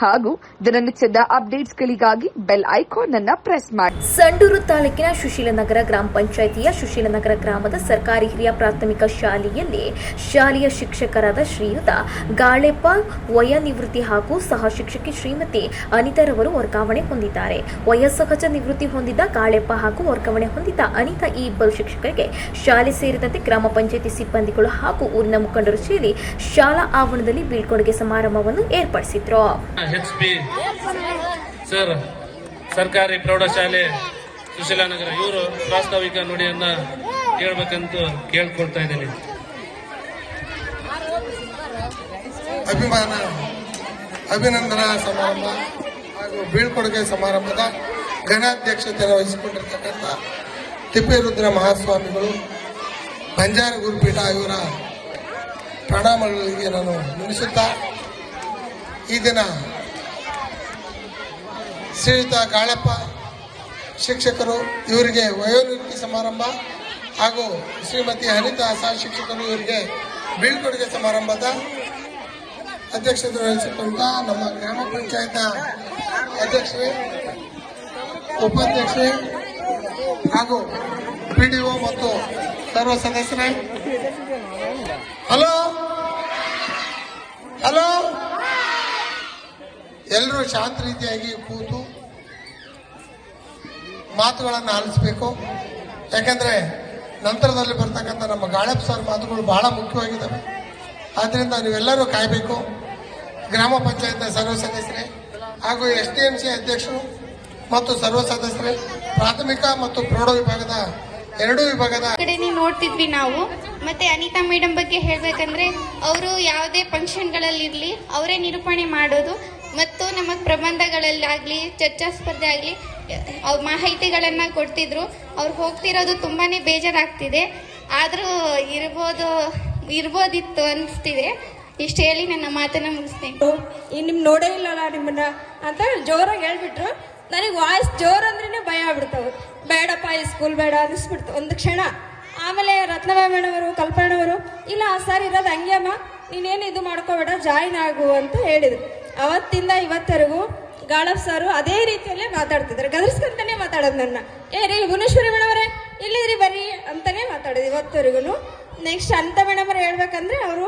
ಹಾಗೂ ದಿನನಿತ್ಯದ ಅಪ್ಡೇಟ್ಸ್ಗಳಿಗಾಗಿ ಬೆಲ್ ಐಕಾನ್ ಅನ್ನು ಪ್ರೆಸ್ ಮಾಡಿ. ಸಂಡೂರು ತಾಲೂಕಿನ ಸುಶೀಲನಗರ ಗ್ರಾಮ ಪಂಚಾಯಿತಿಯ ಸುಶೀಲನಗರ ಗ್ರಾಮದ ಸರ್ಕಾರಿ ಹಿರಿಯ ಪ್ರಾಥಮಿಕ ಶಾಲೆಯಲ್ಲಿ ಶಾಲೆಯ ಶಿಕ್ಷಕರಾದ ಶ್ರೀಯುತ, ಗಾಳೆಪ್ಪ, ವಯೋನಿವೃತ್ತಿ ಹಾಗೂ ಸಹ ಶಿಕ್ಷಕಿ ಶ್ರೀಮತಿ ಅನಿತಾರವರು ವರ್ಗಾವಣೆ ಹೊಂದಿದ್ದಾರೆ. ವಯಸ್ಸಹಜ ನಿವೃತ್ತಿ ಹೊಂದಿದ್ದ ಗಾಳೆಪ್ಪ ಹಾಗೂ ವರ್ಗಾವಣೆ ಹೊಂದಿದ್ದ ಅನಿತಾ ಈ ಇಬ್ಬರು ಶಿಕ್ಷಕರಿಗೆ ಶಾಲೆ ಸೇರಿದಂತೆ ಗ್ರಾಮ ಪಂಚಾಯಿತಿ ಸಿಬ್ಬಂದಿಗಳು ಹಾಗೂ ಊರಿನ ಮುಖಂಡರು ಸೇರಿ ಶಾಲಾ ಆವರಣದಲ್ಲಿ ಬೀಳ್ಕೊಡುಗೆ ಸಮಾರಂಭವನ್ನು ಏರ್ಪಡಿಸಿದ್ರು. ಎಚ್ ಪಿ ಸರ್ ಸರ್ಕಾರಿ ಪ್ರೌಢಶಾಲೆ ಸುಶೀಲಾನಗರ ಇವರು ಪ್ರಾಸ್ತಾವಿಕ ನುಡಿಯನ್ನ ಕೇಳಬೇಕಂತ ಕೇಳ್ಕೊಳ್ತಾ ಇದ್ದೀನಿ. ಅಭಿಮಾನ, ಅಭಿನಂದನಾ ಸಮಾರಂಭ ಹಾಗೂ ಬೀಳ್ಕೊಡುಗೆ ಸಮಾರಂಭದ ಘನಾಧ್ಯಕ್ಷತೆಯನ್ನು ವಹಿಸಿಕೊಂಡಿರ್ತಕ್ಕಂಥ ತಿಪ್ಪೇರುದ್ರ ಮಹಾಸ್ವಾಮಿಗಳು, ಬಂಜಾರ ಗುರುಪೀಠ ಇವರ ಪ್ರಣಾಮಗಳಿಗೆ ನಾನು ನಿಲ್ಲಿಸುತ್ತಾ ಈ ದಿನ ಶ್ರೀಯುತ ಗಾಳಪ್ಪ ಶಿಕ್ಷಕರು, ಇವರಿಗೆ ವಯೋನಿವೃತ್ತಿ ಸಮಾರಂಭ ಹಾಗೂ ಶ್ರೀಮತಿ ಅನಿತಾ ಸಹ ಶಿಕ್ಷಕರು ಇವರಿಗೆ ಬೀಳ್ಕೊಡುಗೆ ಸಮಾರಂಭದ ಅಧ್ಯಕ್ಷತೆ ವಹಿಸಿಕೊಂಡ ನಮ್ಮ ಗ್ರಾಮ ಪಂಚಾಯತ್ ಅಧ್ಯಕ್ಷರೇ, ಉಪಾಧ್ಯಕ್ಷರೇ ಹಾಗೂ ಪಿ ಡಿ ಒ ಮತ್ತು ಸರ್ವ ಸದಸ್ಯರೇ. ಹಲೋ! ಎಲ್ಲರೂ ಶಾಂತ ರೀತಿಯಾಗಿ ಕೂತು ಮಾತುಗಳನ್ನು ಆಲಿಸಬೇಕು. ಯಾಕಂದ್ರೆ ನಂತರದಲ್ಲಿ ಬರ್ತಕ್ಕಂಥ ನಮ್ಮ ಗಾಳಪ್ಪ ಸರ್ ಮಾತುಗಳು ಬಹಳ ಮುಖ್ಯವಾಗಿದ್ದಾವೆ. ಆದ್ದರಿಂದ ನೀವೆಲ್ಲರೂ ಕಾಯಬೇಕು. ಗ್ರಾಮ ಪಂಚಾಯತ್ನ ಸರ್ವ ಸದಸ್ಯರೇ ಹಾಗೂ ಎಸ್ ಡಿ ಎಂ ಸಿ ಅಧ್ಯಕ್ಷರು ಮತ್ತು ಸರ್ವ ಸದಸ್ಯರೇ, ಪ್ರಾಥಮಿಕ ಮತ್ತು ಪ್ರೌಢ ವಿಭಾಗದ ಎರಡೂ ವಿಭಾಗದ ನೋಡ್ತಿದ್ವಿ ನಾವು ಮತ್ತೆ ಅನಿತಾ ಮೇಡಮ್ ಬಗ್ಗೆ ಹೇಳ್ಬೇಕಂದ್ರೆ, ಅವರು ಯಾವುದೇ ಫಂಕ್ಷನ್ಗಳಲ್ಲಿರಲಿ ಅವರೇ ನಿರೂಪಣೆ ಮಾಡೋದು. ನಮ್ಮ ಪ್ರಬಂಧಗಳಲ್ಲಾಗಲಿ, ಚರ್ಚಾ ಸ್ಪರ್ಧೆ ಆಗಲಿ ಅವ್ರ ಮಾಹಿತಿಗಳನ್ನು ಕೊಡ್ತಿದ್ರು. ಅವ್ರು ಹೋಗ್ತಿರೋದು ತುಂಬಾ ಬೇಜಾರಾಗ್ತಿದೆ. ಆದರೂ ಇರ್ಬೋದು, ಇರ್ಬೋದಿತ್ತು ಅನಿಸ್ತಿದೆ. ಇಷ್ಟು ಹೇಳಿ ನನ್ನ ಮಾತನ್ನ ಮುಗಿಸ್ತೀನಿ. ಈ ನೋಡೇ ಇಲ್ಲಲ್ಲ ನಿಮ್ಮನ್ನ ಅಂತ ಜೋರಾಗಿ ಹೇಳ್ಬಿಟ್ರು. ನನಗೆ ವಾಯ್ಸ್ ಜೋರ್ ಅಂದ್ರೆ ಭಯ ಆಗ್ಬಿಡ್ತಾವೆ ಬೇಡಪ್ಪ, ಈ ಸ್ಕೂಲ್ ಬೇಡ ಅನಿಸ್ಬಿಡ್ತು. ಒಂದು ಕ್ಷಣ. ಆಮೇಲೆ ರತ್ನವೇ ಮೇಡಮರು ಕಲ್ಪಣ್ಣವರು, ಇಲ್ಲ ಸರ್ ಇರೋದು ಹಂಗೆ ಅಮ್ಮ. ನೀನೇನು ಇದು ಮಾಡ್ಕೋಬೇಡ ಜಾಯಿನ್ ಆಗು ಅಂತ ಹೇಳಿದ್ರು. ಅವತ್ತಿಂದ ಇವತ್ತರೆಗೂ ಗಾಳಪ್ ಸಾರು ಅದೇ ರೀತಿಯಲ್ಲೇ ಮಾತಾಡ್ತಿದ್ದಾರೆ. ಗದರ್ಸ್ಕಂತಾನೆ ಮಾತಾಡೋದು ನನ್ನ. ಏ ರೀ ಭುವನೇಶ್ವರಿ ಮೇಡಮ್ರೆ ಇಲ್ಲಿದ್ರಿ ಬರ್ರಿ ಅಂತಾನೆ ಮಾತಾಡೋದು ಇವತ್ತರೆಗೂ ನೆಕ್ಸ್ಟ್ ಅಂತ ಮೇಡಮ್ ಹೇಳ್ಬೇಕಂದ್ರೆ ಅವರು,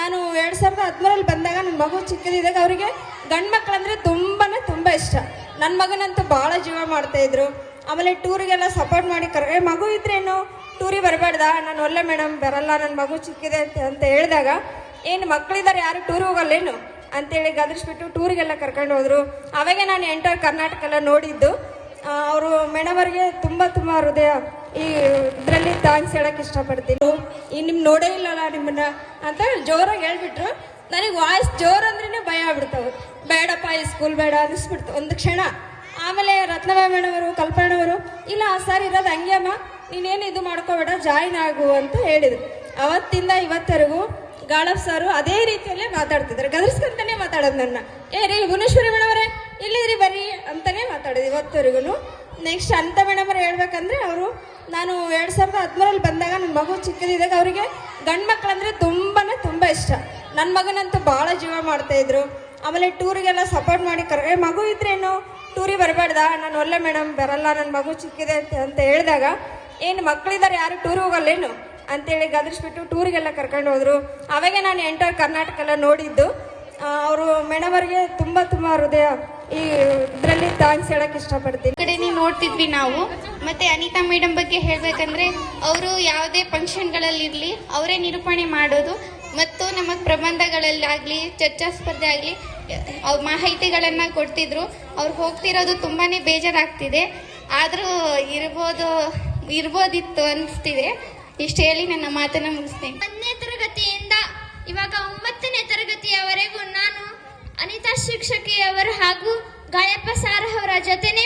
ನಾನು ಎರಡು ಸಾವಿರದ ಹದಿಮೂರಲ್ಲಿ ಬಂದಾಗ ನನ್ನ ಮಗು ಚಿಕ್ಕದಿದ್ದಾಗ ಅವರಿಗೆ ಗಂಡು ಮಕ್ಕಳಂದ್ರೆ ತುಂಬಾ ತುಂಬ ಇಷ್ಟ. ನನ್ನ ಮಗನಂತೂ ಭಾಳ ಜೀವ ಮಾಡ್ತಾಯಿದ್ರು ಆಮೇಲೆ ಟೂರಿಗೆಲ್ಲ ಸಪೋರ್ಟ್ ಮಾಡಿ ಕರ್ ಮಗು ಇದ್ರೇನು? ಟೂರಿಗೆ ಬರಬೇಡ್ದ ನಾನು ಒಳ್ಳೆ ಮೇಡಮ್, ಬರಲ್ಲ ನನ್ನ ಮಗು ಚಿಕ್ಕಿದೆ ಅಂತ ಅಂತ ಹೇಳಿದಾಗ, ಏನು ಮಕ್ಕಳಿದ್ದಾರೆ ಯಾರು? ಟೂರಿಗೆ ಹೋಗಲ್ಲೇನು? ಅಂತೇಳಿ ಗದರಿಸ್ಬಿಟ್ಟು ಟೂರಿಗೆಲ್ಲ ಕರ್ಕೊಂಡು ಹೋದರು. ಅವಾಗೆ ನಾನು ಎಂಟರ್ ಕರ್ನಾಟಕ ಎಲ್ಲ ನೋಡಿದ್ದು ಅವರು ಮೇಡಮ್ ಅವ್ರಿಗೆ ತುಂಬ ತುಂಬ ಹೃದಯ, ಈ ಇದರಲ್ಲಿ ಥ್ಯಾಂಕ್ಸ್ ಹೇಳಕ್ಕೆ ಇಷ್ಟಪಡ್ತೀನಿ. ಈ ನಿಮ್ಮ ನೋಡೇ ಇಲ್ಲಲ್ಲ ನಿಮ್ಮನ್ನ ಅಂತ ಜೋರಾಗಿ ಹೇಳ್ಬಿಟ್ರು. ನನಗೆ ವಾಯ್ಸ್ ಜೋರು ಅಂದ್ರೇ ಭಯ ಆಗ್ಬಿಡ್ತಾವೆ. ಬೇಡಪ್ಪ, ಈ ಸ್ಕೂಲ್ ಬೇಡ ಅನಿಸ್ಬಿಡ್ತು ಒಂದು ಕ್ಷಣ. ಆಮೇಲೆ ರತ್ನಬಾಯಿ ಮೇಡಮರು ಅವರು ಕಲ್ಪಣ್ಣವರು ಇಲ್ಲ ಸರ್ ಇರೋದು ಹಂಗೆ ಅಮ್ಮ. ನೀನೇನು ಇದು ಮಾಡ್ಕೋಬೇಡ ಜಾಯಿನ್ ಆಗು ಅಂತ ಹೇಳಿದರು. ಅವತ್ತಿಂದ ಇವತ್ತರೆಗೂ ಗಾಳಪ್ ಸಾರು ಅದೇ ರೀತಿಯಲ್ಲೇ ಮಾತಾಡ್ತಿದ್ದಾರೆ. ಗದರ್ಸ್ಕಂತಾನೆ ಮಾತಾಡೋದು ನನ್ನ. ಏ ರೀ ಭುವನೇಶ್ವರಿ ಮೇಡಮ್ ಅವರೇ ಇಲ್ಲಿದ್ರಿ ಬರ್ರಿ ಅಂತಾನೆ ಮಾತಾಡೋದು ಇವತ್ತವರೆಗೂ ನೆಕ್ಸ್ಟ್ ಅಂತ ಮೇಡಮ್ ಅವ್ರು ಹೇಳ್ಬೇಕಂದ್ರೆ ಅವರು, ನಾನು ಎರಡು ಸಾವಿರದ ಹದಿಮೂರಲ್ಲಿ ಬಂದಾಗ ನನ್ನ ಮಗು ಚಿಕ್ಕದಿದ್ದಾಗ ಅವರಿಗೆ ಗಂಡು ಮಕ್ಕಳಂದ್ರೆ ತುಂಬಾನೇ ತುಂಬ ಇಷ್ಟ. ನನ್ನ ಮಗನಂತೂ ಭಾಳ ಜೀವ ಮಾಡ್ತಾ ಇದ್ರು. ಆಮೇಲೆ ಟೂರಿಗೆಲ್ಲ ಸಪೋರ್ಟ್ ಮಾಡಿ ಕರ್ ಮಗು ಇದ್ರೇನು ಟೂರಿಗೆ ಬರಬೇಡ್ದ ನಾನು ಒಳ್ಳೆ ಮೇಡಮ್, ಬರಲ್ಲ ನನ್ನ ಮಗು ಚಿಕ್ಕಿದೆ ಅಂತ ಅಂತ ಹೇಳಿದಾಗ, ಏನು ಮಕ್ಕಳಿದ್ದಾರೆ ಯಾರು? ಟೂರಿಗೆ ಹೋಗಲ್ಲೇನು? ಅಂತೇಳಿ ಗದರಿಸ್ಬಿಟ್ಟು ಟೂರಿಗೆಲ್ಲ ಕರ್ಕೊಂಡು ಹೋದರು. ಅವಾಗೆ ನಾನು ಎಂಟರ್ ಕರ್ನಾಟಕ ಎಲ್ಲ ನೋಡಿದ್ದು ಅವರು ಮೇಡಮ್ ಅವ್ರಿಗೆ ತುಂಬ ತುಂಬ ಹೃದಯ ಈ ಇದರಲ್ಲಿ ಥ್ಯಾಂಕ್ಸ್ ಹೇಳಕ್ ಇಷ್ಟಪಡ್ತೀನಿ. ಕಡೆನೇ ನೋಡ್ತಿದ್ವಿ ನಾವು. ಮತ್ತೆ ಅನಿತಾ ಮೇಡಮ್ ಬಗ್ಗೆ ಹೇಳ್ಬೇಕಂದ್ರೆ ಅವರು ಯಾವುದೇ ಫಂಕ್ಷನ್ಗಳಲ್ಲಿರಲಿ ಅವರೇ ನಿರೂಪಣೆ ಮಾಡೋದು ಮತ್ತು ನಮ್ಮ ಪ್ರಬಂಧಗಳಲ್ಲಾಗಲಿ, ಚರ್ಚಾ ಸ್ಪರ್ಧೆ ಆಗಲಿ ಅವ್ರ ಮಾಹಿತಿಗಳನ್ನು ಕೊಡ್ತಿದ್ರು. ಅವ್ರು ಹೋಗ್ತಿರೋದು ತುಂಬಾ ಬೇಜಾರಾಗ್ತಿದೆ. ಆದರೂ ಇರ್ಬೋದು, ಇರ್ಬೋದಿತ್ತು ಅನಿಸ್ತಿದೆ. ಇಷ್ಟು ಹೇಳಿ ನನ್ನ ಮಾತನ್ನು ಮುಗಿಸ್ತೇನೆ. ಒಂದನೇ ತರಗತಿಯಿಂದ ಇವಾಗ ಒಂಬತ್ತನೇ ತರಗತಿಯವರೆಗೂ ನಾನು ಅನಿತಾ ಶಿಕ್ಷಕಿಯವರು ಹಾಗೂ ಗಾಯಪ್ಪ ಸಾರ್ ಅವರ ಜೊತೆನೇ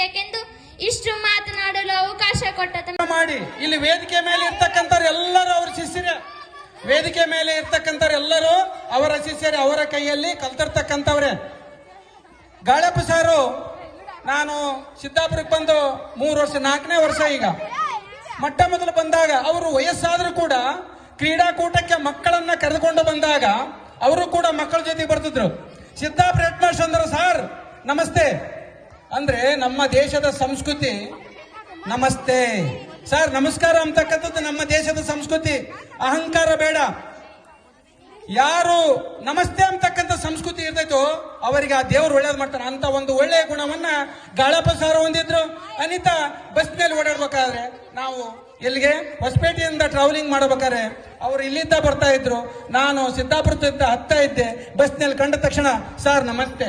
ಇರಬೇಕೆಂದು ಇಷ್ಟು ಮಾತನಾಡಲು ಅವಕಾಶ ಕೊಟ್ಟ ಮಾಡಿ. ಇಲ್ಲಿ ವೇದಿಕೆ ಮೇಲೆ ಇರ್ತಕ್ಕಂಥವ್ರು ಎಲ್ಲರೂ ಅವ್ರ ಶಿಷ್ಯರೇ. ವೇದಿಕೆ ಮೇಲೆ ಇರ್ತಕ್ಕಂಥ ಎಲ್ಲರೂ ಅವರ ಶಿಷ್ಯರೇ, ಅವರ ಕೈಯಲ್ಲಿ ಕಲ್ತಿರ್ತಕ್ಕಂಥವ್ರೆ. ಗಾಳಪ್ಪ ಸಾರು, ನಾನು ಸಿದ್ದಾಪುರಕ್ಕೆ ಬಂದು ಮೂರು ವರ್ಷ, ನಾಲ್ಕನೇ ವರ್ಷ ಈಗ. ಮೊಟ್ಟ ಮೊದಲು ಬಂದಾಗ ಅವರು ವಯಸ್ಸಾದರೂ ಕೂಡ ಕ್ರೀಡಾಕೂಟಕ್ಕೆ ಮಕ್ಕಳನ್ನ ಕರೆದುಕೊಂಡು ಬಂದಾಗ ಅವರು ಕೂಡ ಮಕ್ಕಳ ಜೊತೆ ಬರ್ತಿದ್ರು. ಸಿದ್ದಾಪುರ ಹೆಡ್ ಮಾಸ್ಟರ್ ನಮಸ್ತೆ. ಅಂದ್ರೆ ನಮ್ಮ ದೇಶದ ಸಂಸ್ಕೃತಿ, ನಮಸ್ತೆ. ಸರ್, ನಮಸ್ಕಾರ ಅಂತಕ್ಕಂಥದ್ದು ನಮ್ಮ ದೇಶದ ಸಂಸ್ಕೃತಿ. ಅಹಂಕಾರ ಬೇಡ. ಯಾರು ನಮಸ್ತೆ ಅಂತಕ್ಕಂಥ ಸಂಸ್ಕೃತಿ ಇರ್ತೈತೋ ಅವರಿಗೆ ಆ ದೇವರು ಒಳ್ಳೇದ್ ಮಾಡ್ತಾರೆ ಅಂತ ಒಂದು ಒಳ್ಳೆಯ ಗುಣವನ್ನ ಗಾಳಪ ಸಾರ ಹೊಂದಿದ್ರು. ಅನಿತಾ ಬಸ್ ಮೇಲೆ ಓಡಾಡ್ಬೇಕಾದ್ರೆ ನಾವು ಎಲ್ಲಿಗೆ? ಹೊಸಪೇಟೆಯಿಂದ ಟ್ರಾವೆಲಿಂಗ್ ಮಾಡಬೇಕಾದ್ರೆ ಅವ್ರು ಇಲ್ಲಿಂದ ಬರ್ತಾ ಇದ್ರು. ನಾನು ಸಿದ್ದಾಪುರದಿಂದ ಹತ್ತಾ ಇದ್ದೆ. ಬಸ್ನಲ್ಲಿ ಕಂಡ ತಕ್ಷಣ, ಸರ್, ನಮಸ್ತೆ.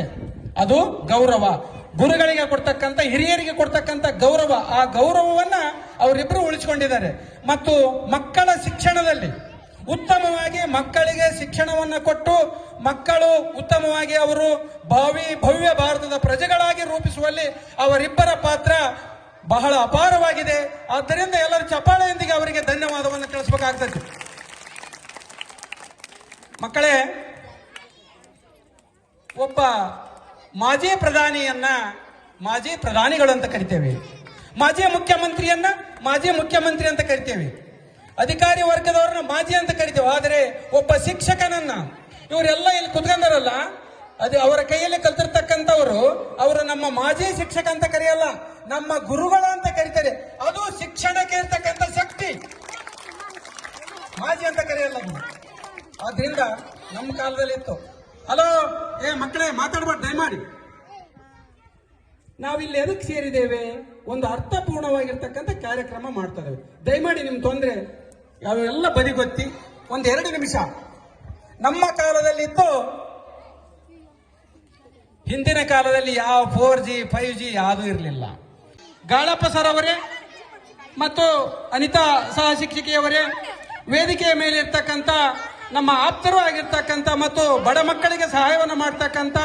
ಅದು ಗೌರವ. ಗುರುಗಳಿಗೆ ಕೊಡ್ತಕ್ಕಂಥ, ಹಿರಿಯರಿಗೆ ಕೊಡ್ತಕ್ಕಂಥ ಗೌರವ. ಆ ಗೌರವವನ್ನ ಅವರಿಬ್ಬರು ಉಳಿಸಿಕೊಂಡಿದ್ದಾರೆ. ಮತ್ತು ಮಕ್ಕಳ ಶಿಕ್ಷಣದಲ್ಲಿ ಉತ್ತಮವಾಗಿ ಮಕ್ಕಳಿಗೆ ಶಿಕ್ಷಣವನ್ನು ಕೊಟ್ಟು, ಮಕ್ಕಳು ಉತ್ತಮವಾಗಿ ಅವರು ಭಾವಿ, ಭವ್ಯ ಭಾರತದ ಪ್ರಜೆಗಳಾಗಿ ರೂಪಿಸುವಲ್ಲಿ ಅವರಿಬ್ಬರ ಪಾತ್ರ ಬಹಳ ಅಪಾರವಾಗಿದೆ. ಆದ್ದರಿಂದ ಎಲ್ಲರೂ ಚಪಾಳೆಯೊಂದಿಗೆ ಅವರಿಗೆ ಧನ್ಯವಾದವನ್ನು ತಿಳಿಸಬೇಕಾಗ್ತದೆ. ಮಕ್ಕಳೇ, ಒಬ್ಬ ಮಾಜಿ ಪ್ರಧಾನಿಯನ್ನ ಮಾಜಿ ಪ್ರಧಾನಿಗಳು ಅಂತ ಕರಿತೇವೆ. ಮಾಜಿ ಮುಖ್ಯಮಂತ್ರಿಯನ್ನ ಮಾಜಿ ಮುಖ್ಯಮಂತ್ರಿ ಅಂತ ಕರಿತೇವೆ. ಅಧಿಕಾರಿ ವರ್ಗದವರನ್ನ ಮಾಜಿ ಅಂತ ಕರಿತೇವೆ. ಆದರೆ ಒಬ್ಬ ಶಿಕ್ಷಕನನ್ನ ಇವರೆಲ್ಲ ಇಲ್ಲಿ ಕುತ್ಕೊಂಡಾರಲ್ಲ, ಅದು ಅವರ ಕೈಯಲ್ಲಿ ಕಲ್ತಿರ್ತಕ್ಕಂಥವರು, ಅವರು ನಮ್ಮ ಮಾಜಿ ಶಿಕ್ಷಕ ಅಂತ ಕರೆಯಲ್ಲ, ನಮ್ಮ ಗುರುಗಳು ಅಂತ ಕರೀತಾರೆ. ಅದು ಶಿಕ್ಷಣಕ್ಕೆ ಇರ್ತಕ್ಕಂಥ ಶಕ್ತಿ. ಮಾಜಿ ಅಂತ ಕರೆಯಲ್ಲ. ಆದ್ರಿಂದ ನಮ್ಮ ಕಾಲದಲ್ಲಿ ಇತ್ತು ಹಲೋ, ಏ ಮಕ್ಕಳೇ ಮಾತಾಡ್ಬಾರ್ದು ದಯಮಾಡಿ. ನಾವಿಲ್ಲಿ ಎದಕ್ಕೆ ಸೇರಿದ್ದೇವೆ? ಒಂದು ಅರ್ಥಪೂರ್ಣವಾಗಿರ್ತಕ್ಕಂಥ ಕಾರ್ಯಕ್ರಮ ಮಾಡ್ತಾ ಇದ್ದೇವೆ. ದಯಮಾಡಿ ನಿಮ್ ತೊಂದರೆ, ಯಾವೆಲ್ಲ ಬದಿಗೊತ್ತಿ, ಒಂದು ಎರಡು ನಿಮಿಷ. ನಮ್ಮ ಕಾಲದಲ್ಲಿ ಇತ್ತು ಹಿಂದಿನ ಕಾಲದಲ್ಲಿ ಯಾವ ಫೋರ್ ಜಿ ಫೈವ್ ಜಿ ಯಾವುದೂ ಇರಲಿಲ್ಲ. ಗಾಳಪ್ಪ ಸರ್ ಅವರೇ ಮತ್ತು ಅನಿತಾ ಸಹ ಶಿಕ್ಷಕಿಯವರೇ, ವೇದಿಕೆಯ ಮೇಲೆ ಇರ್ತಕ್ಕಂಥ ನಮ್ಮ ಆಪ್ತರು ಆಗಿರ್ತಕ್ಕಂಥ ಮತ್ತು ಬಡ ಮಕ್ಕಳಿಗೆ ಸಹಾಯವನ್ನು ಮಾಡ್ತಕ್ಕಂಥ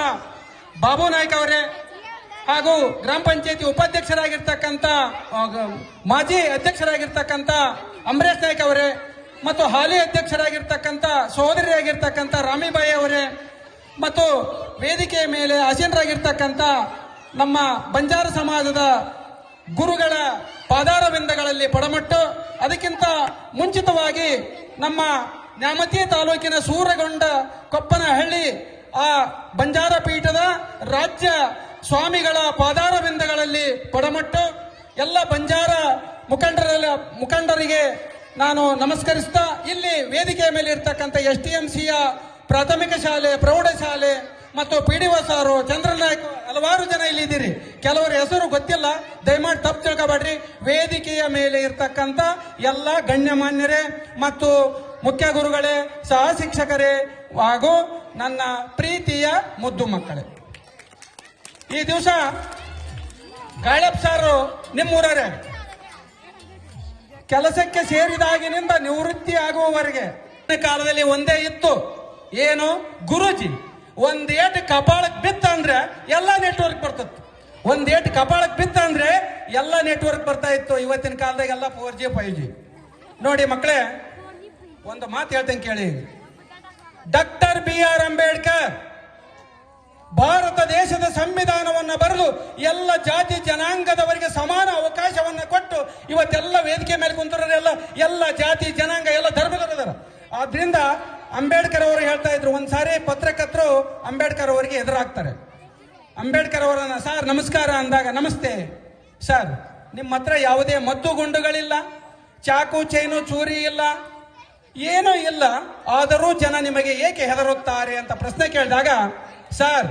ಬಾಬು ನಾಯ್ಕ ಅವರೇ ಹಾಗೂ ಗ್ರಾಮ ಪಂಚಾಯತಿ ಉಪಾಧ್ಯಕ್ಷರಾಗಿರ್ತಕ್ಕಂಥ ಮಾಜಿ ಅಧ್ಯಕ್ಷರಾಗಿರ್ತಕ್ಕಂಥ ಅಂಬರೀಶ್ ನಾಯ್ಕ ಅವರೇ ಮತ್ತು ಹಾಲಿ ಅಧ್ಯಕ್ಷರಾಗಿರ್ತಕ್ಕಂಥ ಸಹೋದರಿಯಾಗಿರ್ತಕ್ಕಂಥ ರಾಮಿಬಾಯಿ ಅವರೇ ಮತ್ತು ವೇದಿಕೆಯ ಮೇಲೆ ಆಸೀನರಾಗಿರ್ತಕ್ಕಂಥ ನಮ್ಮ ಬಂಜಾರ ಸಮಾಜದ ಗುರುಗಳ ಪಾದಾರವಿಂದಗಳಲ್ಲಿ ಪಡಮಟ್ಟು, ಅದಕ್ಕಿಂತ ಮುಂಚಿತವಾಗಿ ನಮ್ಮ ನ್ಯಾಮತಿ ತಾಲೂಕಿನ ಸೂರಗೊಂಡ ಕೊಪ್ಪನಹಳ್ಳಿ, ಆ ಬಂಜಾರ ಪೀಠದ ರಾಜ್ಯ ಸ್ವಾಮಿಗಳ ಪಾದಾರವಿಂದಗಳಲ್ಲಿ ಪಡಮಟ್ಟು, ಎಲ್ಲ ಬಂಜಾರ ಮುಖಂಡರ ಮುಖಂಡರಿಗೆ ನಾನು ನಮಸ್ಕರಿಸ್ತಾ, ಇಲ್ಲಿ ವೇದಿಕೆಯ ಮೇಲೆ ಇರ್ತಕ್ಕಂಥ ಎಸ್ ಟಿ ಎಂ ಸಿಯ ಪ್ರಾಥಮಿಕ ಶಾಲೆ, ಪ್ರೌಢಶಾಲೆ ಮತ್ತು ಪಿ ಡಿ ಸಾರು ಚಂದ್ರನಾಯ್ಕ ಹಲವಾರು ಜನ ಇಲ್ಲಿ ಇದ್ದೀರಿ. ಕೆಲವರ ಹೆಸರು ಗೊತ್ತಿಲ್ಲ, ದಯಮಾಡಿ ತಪ್ಪು ತಿಳ್ಕೊಬೇಡ್ರಿ. ವೇದಿಕೆಯ ಮೇಲೆ ಇರ್ತಕ್ಕಂಥ ಎಲ್ಲ ಗಣ್ಯಮಾನ್ಯರೇ ಮತ್ತು ಮುಖ್ಯ ಗುರುಗಳೇ ಸಹ ಶಿಕ್ಷಕರೇ ಹಾಗೂ ನನ್ನ ಪ್ರೀತಿಯ ಮುದ್ದು ಮಕ್ಕಳೇ. ಈ ದಿವಸ ಗಾಳಪ್ ಸಾರು ನಿಮ್ಮೂರರೇ. ಕೆಲಸಕ್ಕೆ ಸೇರಿದಾಗಿನಿಂದ ನಿವೃತ್ತಿ ಆಗುವವರೆಗೆ ಕಾಲದಲ್ಲಿ ಒಂದೇ ಇತ್ತು. ಏನು? ಗುರುಜಿ. ಒಂದೇಟ್ ಕಪಾಳಕ್ಕೆ ಬಿತ್ತ ಅಂದ್ರೆ ಎಲ್ಲ ನೆಟ್ವರ್ಕ್ ಬರ್ತತ್ತು. ಒಂದೇಟ್ ಕಪಾಳಕ್ಕೆ ಬಿತ್ತ ಅಂದ್ರೆ ಎಲ್ಲ ನೆಟ್ವರ್ಕ್ ಬರ್ತಾ ಇತ್ತು. ಇವತ್ತಿನ ಕಾಲದಾಗ ಎಲ್ಲ ಫೋರ್ ಜಿ, ಫೈವ್ ಜಿ. ನೋಡಿ ಮಕ್ಕಳೇ ಒಂದು ಮಾತು ಹೇಳ್ತೇನೆ ಕೇಳಿ. Doctor B R Ambedkar, Bharat ದೇಶದ ಸಂವಿಧಾನವನ್ನ ಬರೆದು ಎಲ್ಲ ಜಾತಿ ಜನಾಂಗದವರಿಗೆ ಸಮಾನ ಅವಕಾಶವನ್ನ ಕೊಟ್ಟು ಇವತ್ತೆಲ್ಲ ವೇದಿಕೆ ಮೇಲೆ ಕುಂತಿರೋರೆಲ್ಲ ಎಲ್ಲ ಜಾತಿ, ಜನಾಂಗ, ಎಲ್ಲ ಧರ್ಮದವರಿದ್ದಾರೆ ಆದ್ರಿಂದ ಅಂಬೇಡ್ಕರ್ ಅವರು ಹೇಳ್ತಾ ಇದ್ರು, ಒಂದ್ಸಾರಿ ಪತ್ರಕರ್ತರು ಅಂಬೇಡ್ಕರ್ ಅವರಿಗೆ ಎದುರಾಗ್ತಾರೆ. ಅಂಬೇಡ್ಕರ್ ಅವರನ್ನ, ಸರ್, ನಮಸ್ಕಾರ ಅಂದಾಗ ನಮಸ್ತೆ. ಸರ್ ನಿಮ್ಮ ಹತ್ರ ಯಾವುದೇ ಮದ್ದು ಗುಂಡುಗಳಿಲ್ಲ, ಚಾಕು, ಚೈನು, ಚೂರಿ ಇಲ್ಲ ಏನೂ ಇಲ್ಲ. ಆದರೂ ಜನ ನಿಮಗೆ ಏಕೆ ಹೆದರುತ್ತಾರೆ ಅಂತ ಪ್ರಶ್ನೆ ಕೇಳಿದಾಗ, ಸರ್,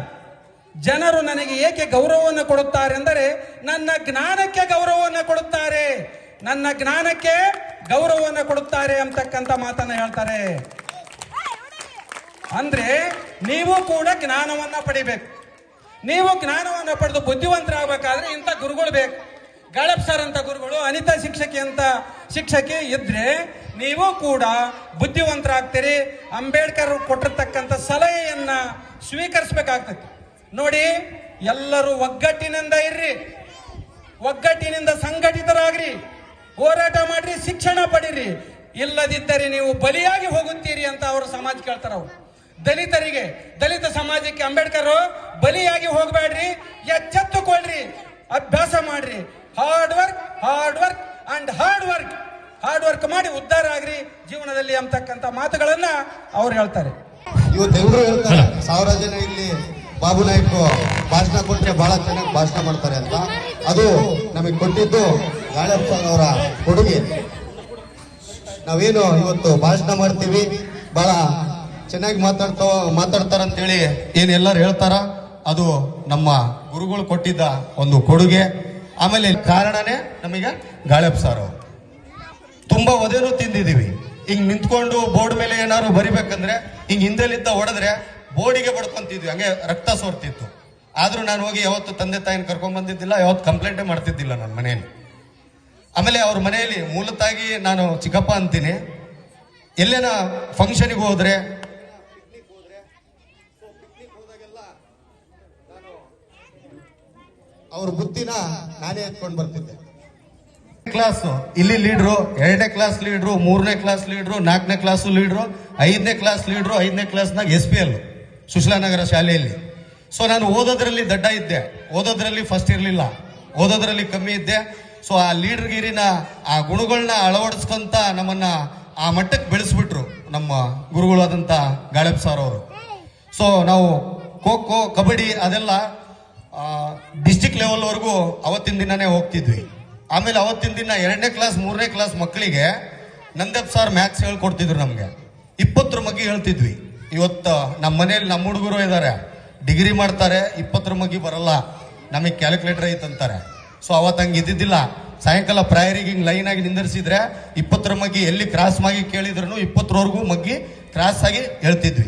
ಜನರು ನನಗೆ ಏಕೆ ಗೌರವವನ್ನು ಕೊಡುತ್ತಾರೆ ಅಂದರೆ ನನ್ನ ಜ್ಞಾನಕ್ಕೆ ಗೌರವವನ್ನು ಕೊಡುತ್ತಾರೆ. ನನ್ನ ಜ್ಞಾನಕ್ಕೆ ಗೌರವವನ್ನು ಕೊಡುತ್ತಾರೆ ಅಂತಕ್ಕಂಥ ಮಾತನ್ನ ಹೇಳ್ತಾರೆ. ಅಂದ್ರೆ, ನೀವು ಕೂಡ ಜ್ಞಾನವನ್ನ ಪಡಿಬೇಕು. ನೀವು ಜ್ಞಾನವನ್ನ ಪಡೆದು ಬುದ್ಧಿವಂತರಾಗಬೇಕಾದ್ರೆ ಇಂಥ ಗುರುಗಳು ಬೇಕು. ಗಳಪ್ ಸರ್ ಅಂತ ಗುರುಗಳು, ಅನಿತಾ ಶಿಕ್ಷಕಿ ಅಂತ ಶಿಕ್ಷಕಿ ಇದ್ರೆ ನೀವು ಕೂಡ ಬುದ್ಧಿವಂತರಾಗ್ತೀರಿ. ಅಂಬೇಡ್ಕರ್ ಕೊಟ್ಟಿರ್ತಕ್ಕಂಥ ಸಲಹೆಯನ್ನ ಸ್ವೀಕರಿಸಬೇಕಾಗ್ತದೆ ನೋಡಿ, ಎಲ್ಲರೂ ಒಗ್ಗಟ್ಟಿನಿಂದ ಇರ್ರಿ. ಒಗ್ಗಟ್ಟಿನಿಂದ ಸಂಘಟಿತರಾಗ್ರಿ. ಹೋರಾಟ ಮಾಡ್ರಿ, ಶಿಕ್ಷಣ ಪಡೀರಿ. ಇಲ್ಲದಿದ್ದರೆ ನೀವು ಬಲಿಯಾಗಿ ಹೋಗುತ್ತೀರಿ ಅಂತ ಅವರು ಸಮಾಜ ಕೇಳ್ತಾರ ಅವರು. ದಲಿತರಿಗೆ, ದಲಿತ ಸಮಾಜಕ್ಕೆ ಅಂಬೇಡ್ಕರ್ ಬಲಿಯಾಗಿ ಹೋಗಬೇಡ್ರಿ. ಎಚ್ಚೆತ್ತುಕೊಳ್ರಿ. ಅಭ್ಯಾಸ ಮಾಡ್ರಿ. Hard work hard work and hard work hard work ಮಾಡಿ ಉದ್ಧಾರ ಆಗ್ರಿ ಜೀವನದಲ್ಲಿ ಅಂತಕ್ಕಂಥ ಮಾತುಗಳನ್ನ ಅವ್ರು ಹೇಳ್ತಾರೆ. ಇವತ್ತು ಎಲ್ಲರೂ ಹೇಳ್ತಾರೆ. ಸಾವಿರ ಜನ ಇಲ್ಲಿ ಬಾಬು ನಾಯ್ಕ ಭಾಷಣ ಕೊಟ್ಟರೆ ಬಹಳ ಚೆನ್ನಾಗಿ ಭಾಷಣ ಮಾಡ್ತಾರೆ ಅಂತ. ಅದು ನಮಗೆ ಕೊಟ್ಟಿದ್ದು ಗಾಳಪ್ಪ ಅವರ ಕೊಡುಗೆ. ನಾವೇನು ಇವತ್ತು ಭಾಷಣ ಮಾಡ್ತೀವಿ? ಬಹಳ ಚೆನ್ನಾಗಿ ಮಾತಾಡ್ತಾವ ಮಾತಾಡ್ತಾರಂತೇಳಿ ಏನೆಲ್ಲರೂ ಹೇಳ್ತಾರ? ಅದು ನಮ್ಮ ಗುರುಗಳು ಕೊಟ್ಟಿದ್ದ ಒಂದು ಕೊಡುಗೆ. ಆಮೇಲೆ ಕಾರಣನೇ ನಮಗೆ ಗಾಳಪ್ಪ ಸಾರು. ತುಂಬಾ ಒದೇನು ತಿಂದಿದೀವಿ ಹಿಂಗ್ ನಿಂತ್ಕೊಂಡು ಬೋರ್ಡ್ ಮೇಲೆ ಏನಾದ್ರು ಬರಿಬೇಕಂದ್ರೆ, ಹಿಂಗ್ ಹಿಂದೆಲಿದ್ದ ಹೊಡೆದ್ರೆ ಬೋರ್ಡಿಗೆ ಬಡ್ಕೊಂತಿದ್ವಿ, ಹಂಗೆ ರಕ್ತ ಸೋರ್ತಿತ್ತು. ಆದ್ರೂ ನಾನು ಹೋಗಿ ಯಾವತ್ತು ತಂದೆ ತಾಯಿನ ಕರ್ಕೊಂಡ್ ಬಂದಿದ್ದಿಲ್ಲ, ಯಾವತ್ತು ಕಂಪ್ಲೇಂಟೇ ಮಾಡ್ತಿದ್ದಿಲ್ಲ ನನ್ನ ಮನೆಯಲ್ಲಿ ಆಮೇಲೆ ಅವ್ರ ಮನೆಯಲ್ಲಿ ಮೂಲತಾಗಿ ನಾನು ಚಿಕ್ಕಪ್ಪ ಅಂತೀನಿ. ಎಲ್ಲೇನ ಫಂಕ್ಷನ್ಗೆ ಹೋದ್ರೆ ಅವ್ರ ಬುದ್ಧಿನ ನಾನೇ ಎತ್ಕೊಂಡು ಬರ್ತಿದ್ದೆ. ಕ್ಲಾಸ್ ಇಲ್ಲಿ ಲೀಡ್ರು ಎರಡನೇ ಕ್ಲಾಸ್ ಲೀಡ್ರು ಮೂರನೇ ಕ್ಲಾಸ್ ಲೀಡ್ರು ನಾಲ್ಕನೇ ಕ್ಲಾಸ್ ಲೀಡ್ರು ಐದನೇ ಕ್ಲಾಸ್ ಲೀಡ್ರು ಐದನೇ ಕ್ಲಾಸ್ನಾಗ ಎಸ್ ಪಿ ಎಲ್ ಸುಶೀಲಾನಗರ ಶಾಲೆಯಲ್ಲಿ. ಸೊ ನಾನು ಓದೋದ್ರಲ್ಲಿ ದಡ್ಡ ಇದ್ದೆ. ಓದೋದ್ರಲ್ಲಿ ಫಸ್ಟ್ ಇರಲಿಲ್ಲ. ಓದೋದ್ರಲ್ಲಿ ಕಮ್ಮಿ ಇದ್ದೆ. ಸೊ ಆ ಲೀಡರ್ ಗಿರಿನ ಆ ಗುಣಗಳನ್ನ ಅಳವಡಿಸ್ಕೊಂತ ನಮ್ಮನ್ನ ಆ ಮಟ್ಟಕ್ಕೆ ಬೆಳೆಸ್ಬಿಟ್ರು ನಮ್ಮ ಗುರುಗಳಾದಂಥ ಗಾಳಪ್ ಸಾರ್ ಅವರು. ಸೊ ನಾವು ಖೋ ಖೋ, ಕಬಡ್ಡಿ ಅದೆಲ್ಲ ಡಿಸ್ಟಿಕ್ ಲೆವೆಲ್ವರೆಗೂ ಅವತ್ತಿನ ದಿನನೇ ಹೋಗ್ತಿದ್ವಿ. ಆಮೇಲೆ ಅವತ್ತಿನ ದಿನ ಎರಡನೇ ಕ್ಲಾಸ್ ಮೂರನೇ ಕ್ಲಾಸ್ ಮಕ್ಕಳಿಗೆ ನಂದಪ್ ಸರ್ ಮ್ಯಾಥ್ಸ್ ಹೇಳ್ಕೊಡ್ತಿದ್ರು ನಮಗೆ. ಇಪ್ಪತ್ತರ ಮಗ್ಗಿ ಹೇಳ್ತಿದ್ವಿ. ಇವತ್ತು ನಮ್ಮ ಮನೇಲಿ ನಮ್ಮ ಹುಡುಗರು ಇದ್ದಾರೆ ಡಿಗ್ರಿ ಮಾಡ್ತಾರೆ, ಇಪ್ಪತ್ತರ ಮಗ್ಗಿ ಬರಲ್ಲ. ನಮಗೆ ಕ್ಯಾಲ್ಕುಲೇಟರ್ ಐತಂತಾರೆ ಸೊ ಅವತ್ತು ಹಂಗೆ ಇದ್ದಿದ್ದಿಲ್ಲ. ಸಾಯಂಕಾಲ ಪ್ರಾಯರಿಗೆ ಹಿಂಗೆ ಲೈನ್ ಆಗಿ ನಿಂದಿರಿಸಿದ್ರೆ ಇಪ್ಪತ್ತರ ಮಗ್ಗಿ ಎಲ್ಲಿ ಕ್ರಾಸ್ ಮಾಡಿ ಕೇಳಿದ್ರು ಇಪ್ಪತ್ತರವರೆಗೂ ಮಗ್ಗಿ ಕ್ರಾಸ್ ಆಗಿ ಹೇಳ್ತಿದ್ವಿ.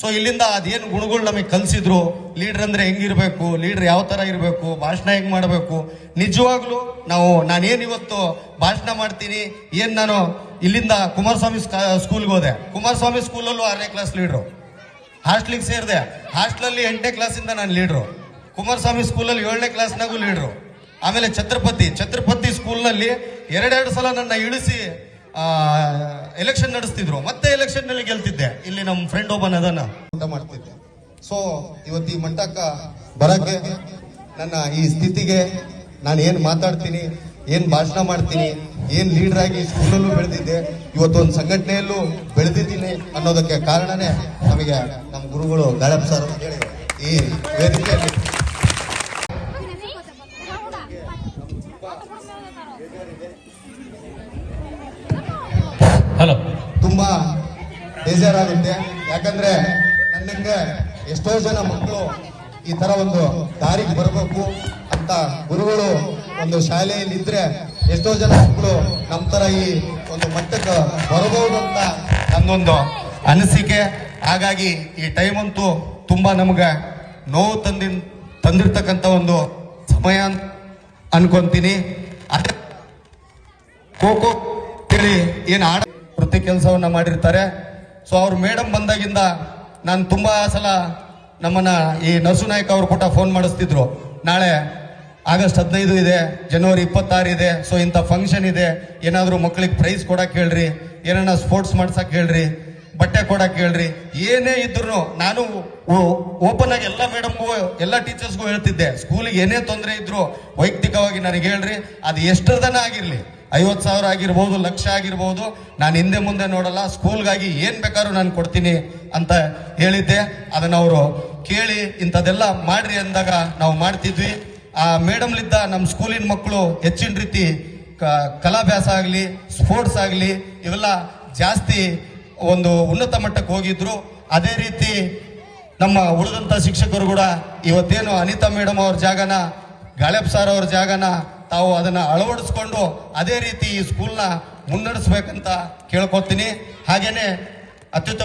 ಸೊ ಇಲ್ಲಿಂದ ಅದೇನು ಗುಣಗಳು ನಮಗೆ ಕಲಿಸಿದ್ರು ಲೀಡರ್ ಅಂದ್ರೆ ಹೆಂಗಿರಬೇಕು ಲೀಡರ್ ಯಾವ ತರ ಇರಬೇಕು, ಭಾಷಣ ಹೆಂಗ್ ಮಾಡಬೇಕು, ನಿಜವಾಗ್ಲೂ ನಾವು, ನಾನೇನು ಇವತ್ತು ಭಾಷಣ ಮಾಡ್ತೀನಿ, ಏನ್ ನಾನು ಇಲ್ಲಿಂದ ಕುಮಾರಸ್ವಾಮಿ ಸ್ಕೂಲ್ಗೆ ಹೋದೆ. ಕುಮಾರಸ್ವಾಮಿ ಸ್ಕೂಲಲ್ಲೂ ಆರನೇ ಕ್ಲಾಸ್ ಲೀಡ್ರು ಹಾಸ್ಟ್ಲಿಗೆ ಸೇರಿದೆ. ಹಾಸ್ಟ್ಲಲ್ಲಿ ಎಂಟನೇ ಕ್ಲಾಸಿಂದ ನಾನು ಲೀಡ್ರು ಕುಮಾರಸ್ವಾಮಿ ಸ್ಕೂಲಲ್ಲಿ ಏಳನೇ ಕ್ಲಾಸ್ನಾಗೂ ಲೀಡ್ರು ಆಮೇಲೆ ಛತ್ರಪತಿ. ಛತ್ರಪತಿ ಸ್ಕೂಲ್ನಲ್ಲಿ ಎರಡೆರಡು ಸಲ ನನ್ನ ಇಳಿಸಿ ಎಲೆಕ್ಷನ್ ನಡೆಸ್ತಿದ್ರು. ಮತ್ತೆ ಎಲೆಕ್ಷನ್ನಲ್ಲಿ ಗೆಲ್ತಿದ್ದೆ. ಇಲ್ಲಿ ನಮ್ಮ ಫ್ರೆಂಡ್ ಒಬ್ಬನ ಅದನ್ನ ಮಾಡ್ತಿದ್ದೆ. ಸೊ ಇವತ್ತು ಈ ಮಂಟಕ ಬರಕ್ಕೆ ನನ್ನ ಈ ಸ್ಥಿತಿಗೆ ನಾನು ಏನ್ ಮಾತಾಡ್ತೀನಿ, ಏನ್ ಭಾಷಣ ಮಾಡ್ತೀನಿ, ಏನ್ ಲೀಡರ್ ಆಗಿ ಸ್ಕೂಲಲ್ಲೂ ಬೆಳೆದಿದ್ದೆ, ಇವತ್ತೊಂದು ಸಂಘಟನೆಯಲ್ಲೂ ಬೆಳೆದಿದ್ದೀನಿ ಅನ್ನೋದಕ್ಕೆ ಕಾರಣನೇ ನಮಗೆ ನಮ್ಮ ಗುರುಗಳು ಗಾಳಪ್ಪ ಸರ್ ಹೇಳಿ ಈ ವೇದಿಕೆಯಲ್ಲಿ ಹಲೋ ತುಂಬಾ ಬೇಜಾರಾಗುತ್ತೆ. ಯಾಕಂದ್ರೆ ನನ್ನಂಗೆ ಎಷ್ಟೋ ಜನ ಮಕ್ಕಳು ಈ ತರ ಒಂದು ದಾರಿಗೆ ಬರಬೇಕು ಅಂತ ಗುರುಗಳು ಒಂದು ಶಾಲೆಯಲ್ಲಿ ಇದ್ರೆ ಎಷ್ಟೋ ಜನ ಮಕ್ಕಳು ನಮ್ಮ ತರ ಈ ಒಂದು ಮಟ್ಟಕ್ಕೆ ಬರಬಹುದು ಅಂತ ನನ್ನೊಂದು ಅನಿಸಿಕೆ. ಹಾಗಾಗಿ ಈ ಟೈಮ್ ಅಂತೂ ತುಂಬಾ ನಮ್ಗೆ ನೋವು ತಂದಿ ತಂದಿರ್ತಕ್ಕಂಥ ಒಂದು ಸಮಯ ಅನ್ಕೊಂತೀನಿ. ಅದೇ ಖೋ ಖೋ ಏನು ಆಡ ವೃತ್ತಿ ಕೆಲಸವನ್ನ ಮಾಡಿರ್ತಾರೆ. ಸೊ ಅವ್ರು ಮೇಡಮ್ ಬಂದಾಗಿಂದ ನಾನು ತುಂಬ ಸಲ ನಮ್ಮನ್ನ ಈ ನರಸು ನಾಯ್ಕ ಅವ್ರು ಕೂಡ ಫೋನ್ ಮಾಡಿಸ್ತಿದ್ರು. ನಾಳೆ ಆಗಸ್ಟ್ ಹದಿನೈದು ಇದೆ, ಜನವರಿ ಇಪ್ಪತ್ತಾರು ಇದೆ ಸೊ ಇಂಥ ಫಂಕ್ಷನ್ ಇದೆ. ಏನಾದರೂ ಮಕ್ಕಳಿಗೆ ಪ್ರೈಸ್ ಕೊಡಕ್ ಹೇಳ್ರಿ ಏನಾರ ಸ್ಪೋರ್ಟ್ಸ್ ಮಾಡ್ಸಕ್ ಹೇಳ್ರಿ, ಬಟ್ಟೆ ಕೊಡಕ್ ಹೇಳ್ರಿ, ಏನೇ ಇದ್ರು ನಾನು ಓಪನ್ ಆಗಿ ಎಲ್ಲ ಮೇಡಮ್ಗೂ, ಎಲ್ಲ ಟೀಚರ್ಸ್ಗೂ ಹೇಳ್ತಿದ್ದೆ. ಸ್ಕೂಲಿಗೆ ಏನೇ ತೊಂದರೆ ಇದ್ರು ವೈಯಕ್ತಿಕವಾಗಿ ನನಗೆ ಹೇಳ್ರಿ, ಅದು ಎಷ್ಟರದನ ಆಗಿರ್ಲಿ. ಐವತ್ತು ಸಾವಿರ ಆಗಿರ್ಬೋದು, ಲಕ್ಷ ಆಗಿರ್ಬೋದು, ನಾನು ಹಿಂದೆ ಮುಂದೆ ನೋಡಲ್ಲ, ಸ್ಕೂಲ್ಗಾಗಿ ಏನು ಬೇಕಾದ್ರೂ ನಾನು ಕೊಡ್ತೀನಿ ಅಂತ ಹೇಳಿದ್ದೆ. ಅದನ್ನ ಅವರು ಕೇಳಿ, ಇಂಥದ್ದೆಲ್ಲ ಮಾಡ್ರಿ ಅಂದಾಗ ನಾವು ಮಾಡ್ತಿದ್ವಿ. ಆ ಮೇಡಮ್ಲಿದ್ದ ನಮ್ಮ ಸ್ಕೂಲಿನ ಮಕ್ಕಳು ಹೆಚ್ಚಿನ ರೀತಿ ಕಲಾಭ್ಯಾಸ ಆಗಲಿ ಸ್ಪೋರ್ಟ್ಸ್ ಆಗಲಿ, ಇವೆಲ್ಲ ಜಾಸ್ತಿ ಒಂದು ಉನ್ನತ ಮಟ್ಟಕ್ಕೆ ಹೋಗಿದ್ರು. ಅದೇ ರೀತಿ ನಮ್ಮ ಉಳಿದಂಥ ಶಿಕ್ಷಕರು ಕೂಡ ಇವತ್ತೇನು ಅನಿತಾ ಮೇಡಮ್ ಅವ್ರ ಜಾಗನ ಗಾಳೆಪ್ ಸರ್ ಅವ್ರ ಜಾಗನ ತಾವು ಅದನ್ನ ಅಳವಡಿಸ್ಕೊಂಡು ಅದೇ ರೀತಿ ಈ ಸ್ಕೂಲ್ನ ಮುನ್ನಡೆಸ್ಬೇಕಂತ ಕೇಳ್ಕೊತೀನಿ ಹಾಗೇನೆ ಅತ್ಯುತ್ತಮ